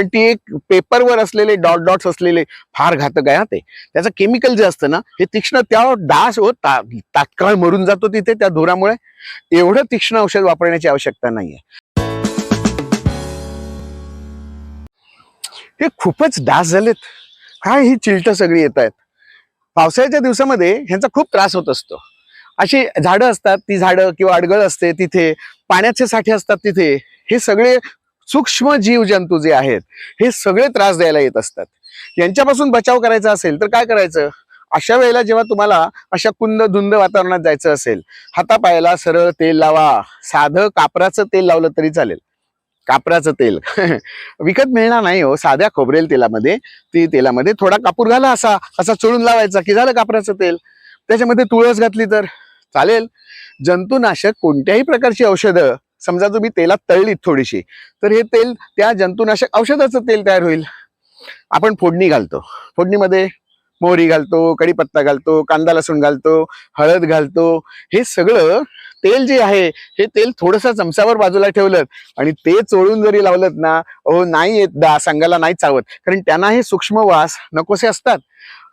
पण ती एक पेपरवर असलेले डॉट डॉट्स असलेले फार घातक आहे हा ते. त्याचं केमिकल जे असतं ना हे तीक्ष्ण त्या डास हो तात्काळ मरून जातो तिथे त्या धुरामुळे. एवढं तीक्ष्ण औषध वापरण्याची आवश्यकता नाहीये. हे खूपच डास झालेत. काय ही चिलट सगळी येत आहेत. पावसाळ्याच्या दिवसामध्ये ह्यांचा खूप त्रास होत असतो. अशी झाडं असतात ती झाडं किंवा अडगळ असते तिथे पाण्याचे साठे असतात तिथे हे सगळे सूक्ष्म जीव जंतू जे आहेत हे सगळे त्रास द्यायला येत असतात. यांच्यापासून बचाव करायचा असेल तर काय करायचं? अशा वेळेला जेव्हा तुम्हाला अशा कुंद धुंद वातावरणात जायचं असेल हातापायाला सरळ तेल लावा. साधं कापराचं तेल लावलं तरी चालेल. कापराचं तेल. विकत मिळणार नाही हो. साध्या खोबरेल तेलामध्ये ती तेलामध्ये थोडा कापूर घाला असा असा चोळून लावायचा की झालं कापराचं तेल. त्याच्यामध्ये तुळस घातली तर चालेल. जंतुनाशक कोणत्याही प्रकारची औषधं समजा तुम्ही तेलात तळलीत थोडीशी तर हे तेल त्या जंतुनाशक औषधाचं तेल तयार होईल. आपण फोडणी घालतो. फोडणीमध्ये मोहरी घालतो कढीपत्ता घालतो कांदा लसूण घालतो हळद घालतो. हे सगळं तेल जे आहे हे तेल थोडंसं चमचावर बाजूला ठेवलं आणि ते चोळून जरी लावलं ना हो नाही येत दा सांगायला नाही चावत. कारण त्यांना हे सूक्ष्म वास नकोसे असतात.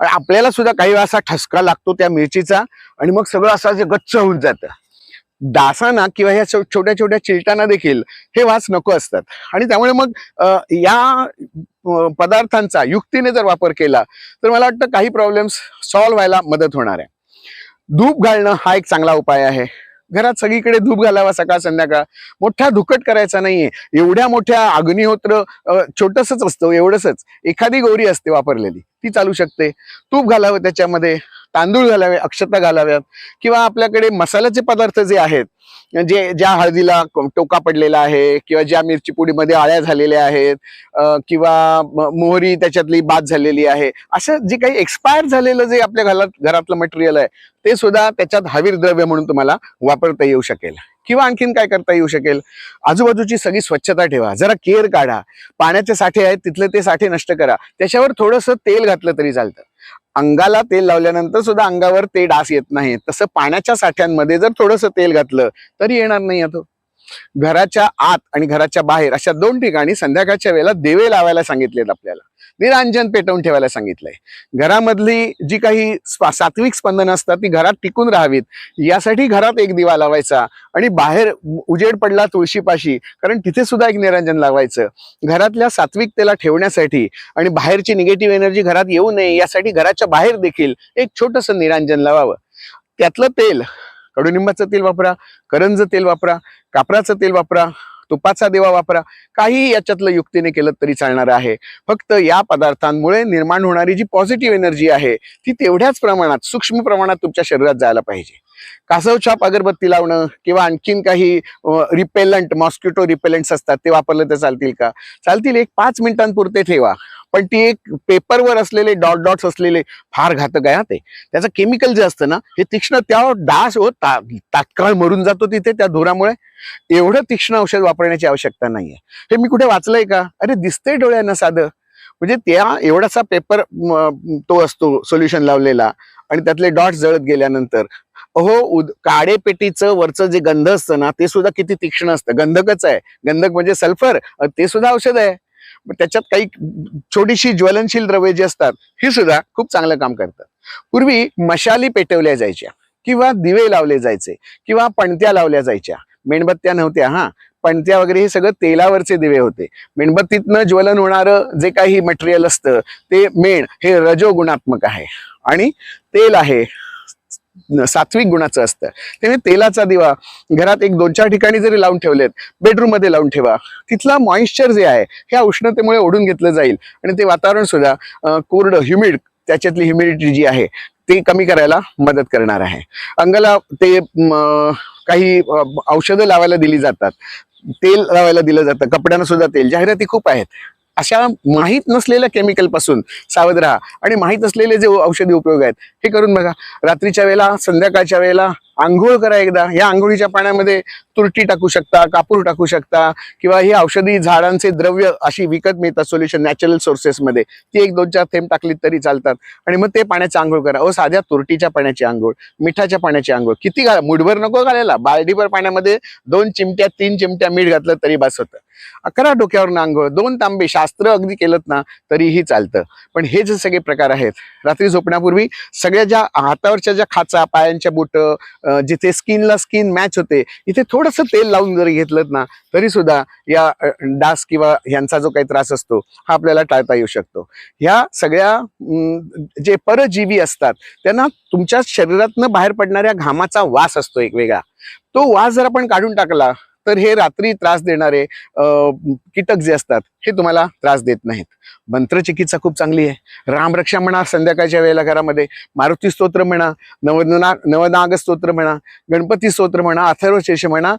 आपल्याला सुद्धा काही वेळा असा ठसका लागतो त्या मिरचीचा आणि मग सगळं असं जे गच्च होऊन जातं. डासांना किंवा ह्या छोट्या छोट्या चिलटांना देखील हे वास नको असतात. आणि त्यामुळे मग या पदार्थांचा युक्तीने जर वापर केला तर मला वाटतं काही प्रॉब्लेम्स सॉल्व्ह व्हायला मदत होणार आहे. धूप घालणं हा एक चांगला उपाय आहे. घरात सगळीकडे धूप घालावा सकाळ संध्याकाळ. मोठा धुकट करायचा नाहीये. एवढ्या मोठ्या अग्निहोत्र छोटसच असतं एवढंसच. एखादी गौरी असते वापरलेली ती चालू शकते. तूप घालावं त्याच्यामध्ये तांदूळ घालावे अक्षता घालाव्यात. किंवा आपल्याकडे मसाल्याचे पदार्थ जे आहेत जे ज्या हळदीला टोका पडलेला आहे किंवा ज्या मिरची पुडीमध्ये आळ्या झालेल्या आहेत किंवा मोहरी त्याच्यातली बाद झालेली आहे असं जे काही एक्सपायर झालेलं जे आपल्या घरात घरातलं मटेरियल आहे ते सुद्धा त्याच्यात हवीर द्रव्य म्हणून तुम्हाला वापरता येऊ शकेल. किंवा आणखीन काय करता येऊ शकेल? आजूबाजूची सगळी स्वच्छता ठेवा जरा केअर काढा पाण्याचे साठे आहेत तिथले ते साठे नष्ट करा त्याच्यावर थोडंसं तेल घातलं तरी चालतं. अंगाला तेल लावल्यानंतर सुद्धा अंगावर ते डास येत नाही. तसं पाण्याच्या साठ्यांमध्ये जर थोडंसं तेल घातलं तरी येणार नाही तो घराच्या आत आणि घराच्या बाहेर अशा दोन ठिकाणी संध्याकाळच्या वेळेला दिवे लावायला सांगितलेत आपल्याला. निरांजन पेटवून ठेवायला सांगितलंय. घरामधली जी काही स्प- सात्विक स्पंदनं असतात ती घरात टिकून राहावीत. यासाठी घरात एक दिवा लावायचा आणि बाहेर उजेड पडला तुळशीपाशी कारण तिथे सुद्धा एक निरांजन लावायचं. घरातल्या सात्विकतेला ठेवण्यासाठी आणि बाहेरची निगेटिव्ह एनर्जी घरात येऊ नये यासाठी घराच्या बाहेर देखील एक छोटस निरांजन लावावं. त्यातलं तेल कडुनिंबाचं तेल वापरा करंज तेल वापरा कापराचं तेल वापरा तुपाचा दिवा वापरा. काही याच्यातलं युक्तीने केलं तरी चालणार आहे. फक्त या पदार्थांमुळे निर्माण होणारी जी पॉझिटिव्ह एनर्जी आहे ती तेवढ्याच प्रमाणात सूक्ष्म प्रमाणात तुमच्या शरीरात जायला पाहिजे. कासव छाप अगरबत्ती लावणं किंवा आणखीन काही रिपेलंट मॉस्किटो रिपेलंट्स असतात ते वापरले तर चालतील का? चालतील एक पाच मिनिटांपुरते ठेवा. पण ती एक पेपरवर असलेले डॉट डॉट्स असलेले फार घातक आहे हा ते. त्याचं केमिकल जे असतं ना हे तीक्ष्ण त्या डास हो तात्काळ मरून जातो तिथे त्या धुरामुळे. एवढं तीक्ष्ण औषध वापरण्याची आवश्यकता नाहीये. हे मी कुठे वाचलंय का? अरे दिसतंय डोळ्यांना साधं. म्हणजे त्या एवढासा पेपर तो असतो सोल्युशन लावलेला आणि त्यातले डॉट्स जळत गेल्यानंतर अहो उद काडेपेटीचं वरचं जे गंध असतं ना ते सुद्धा किती तीक्ष्ण असतं. गंधकच आहे. गंधक म्हणजे सल्फर. ते सुद्धा औषध आहे. त्याच्यात काही छोटीशी ज्वलनशील द्रव्ये जी असतात ही सुद्धा खूप चांगलं काम करतात. पूर्वी मशाली पेटवल्या जायच्या किंवा दिवे लावले जायचे किंवा पणत्या लावल्या जायच्या. मेणबत्त्या नव्हत्या हा. पणत्या वगैरे हे सगळं तेलावरचे दिवे होते. मेणबत्तीतनं ज्वलन होणारं जे काही मटेरियल असतं ते मेण हे रजोगुणात्मक आहे. आणि तेल आहे सात्विक गुणाचं असतं. त्यामुळे तेलाचा दिवा घरात एक दोन चार ठिकाणी जरी लावून ठेवलेत बेडरूममध्ये लावून ठेवा. तिथला मॉइश्चर जे आहे ह्या उष्णतेमुळे ओढून घेतलं जाईल. आणि ते वातावरण सुद्धा कोरडं ह्युमिड त्याच्यातली ह्युमिडिटी जी आहे ती कमी करायला मदत करणार आहे. अंगाला ते काही औषधं लावायला दिली जातात. तेल लावायला दिलं जातं. कपड्यांना सुद्धा तेल. जाहिराती खूप आहेत. अशा माहीत नसलेल्या केमिकलपासून सावध राहा. आणि माहीत असलेले जे औषधी उपयोग आहेत हे करून बघा. रात्रीच्या वेळेला संध्याकाळच्या वेळेला आंघोळ करा एकदा. या आंघोळीच्या पाण्यामध्ये तुरटी टाकू शकता कापूर टाकू शकता किंवा ही औषधी झाडांचे द्रव्य अशी विकत मिळतात सोल्युशन नॅचरल सोर्सेसमध्ये ती एक दोन चार थेंब टाकलीत तरी चालतात. आणि मग ते पाण्याची आंघोळ करा. ओ साध्या तुरटीच्या पाण्याची आंघोळ मिठाच्या पाण्याची आंघोळ. किती घाला मुठभर नको घालायला. बालडीभर पाण्यामध्ये दोन चिमट्या तीन चिमट्या मीठ घातलं तरी बस होतं. अकरा डोक्यावर आंघोळ दोन तांबे शास्त्र अगदी केलं ना तरीही चालतं. पण हे जे सगळे प्रकार आहेत. रात्री झोपण्यापूर्वी सगळ्या ज्या हातावरच्या ज्या खाचा पायांच्या बोट जिथे स्किनला स्किन मॅच होते इथे थोडस तेल लावून जरी घेतलं ना तरी सुद्धा या डास किंवा यांचा जो काही त्रास असतो हा आपल्याला टाळता येऊ शकतो. ह्या सगळ्या जे परजीवी असतात त्यांना तुमच्या शरीरातनं बाहेर पडणाऱ्या घामाचा वास असतो एक वेगळा. तो वास जर आपण काढून टाकला तर हे रात्री त्रास देणारे कीटक जे असतात हे तुम्हाला त्रास देत नाहीत. मंत्रचिकित्सा खूप चांगली आहे. रामरक्षा म्हणा संध्याकाळच्या वेळेला घरामध्ये. मारुती स्तोत्र म्हणा नवना नवनाग स्तोत्र म्हणा गणपती स्तोत्र म्हणा अथर्वशेष म्हणा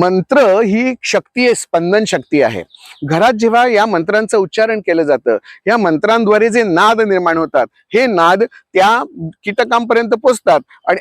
मंत्र ही शक्ती आहे स्पंदन शक्ती आहे. घरात जेव्हा या मंत्रांचं उच्चारण केलं जातं या मंत्रांद्वारे जे नाद निर्माण होतात हे नाद त्या कीटकांपर्यंत पोचतात आणि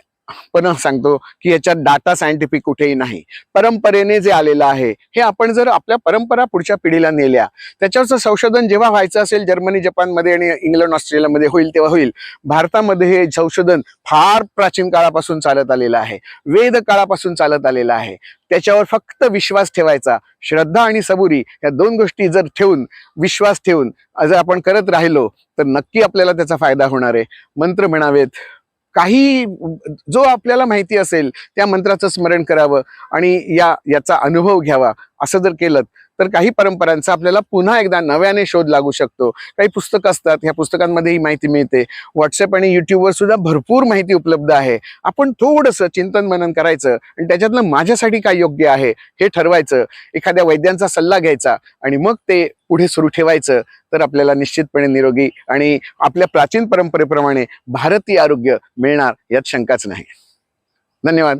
पण सांगतो की याच्यात डाटा सायंटिफिक कुठेही नाही. परंपरेने जे आलेलं आहे हे आपण जर आपल्या परंपरा पुढच्या पिढीला नेल्या त्याच्यावरचं संशोधन जेव्हा व्हायचं असेल जर्मनी जपानमध्ये आणि इंग्लंड ऑस्ट्रेलियामध्ये होईल तेव्हा होईल. भारतामध्ये हे संशोधन फार प्राचीन काळापासून चालत आलेलं आहे. वेद काळापासून चालत आलेलं आहे. त्याच्यावर फक्त विश्वास ठेवायचा. श्रद्धा आणि सबुरी या दोन गोष्टी जर ठेवून विश्वास ठेवून जर आपण करत राहिलो तर नक्की आपल्याला त्याचा फायदा होणार आहे. मंत्र म्हणावेत काही जो आपल्याला माहिती असेल त्या मंत्राचं स्मरण करावं आणि या याचा अनुभव घ्यावा. असं जर केलं तर काही परंपरांचा आपल्याला पुन्हा एकदा नव्याने शोध लागू शकतो. काही पुस्तकं असतात ह्या पुस्तकांमध्ये ही माहिती मिळते. व्हॉट्सअप आणि युट्यूबवर सुद्धा भरपूर माहिती उपलब्ध आहे. आपण थोडंसं चिंतन मनन करायचं आणि त्याच्यातलं माझ्यासाठी काय योग्य आहे हे ठरवायचं. एखाद्या वैद्यांचा सल्ला घ्यायचा आणि मग ते पुढे सुरू ठेवायचं. तर आपल्याला निश्चितपणे निरोगी आणि आपल्या प्राचीन परंपरेप्रमाणे भारतीय आरोग्य मिळणार यात शंकाच नाही. धन्यवाद.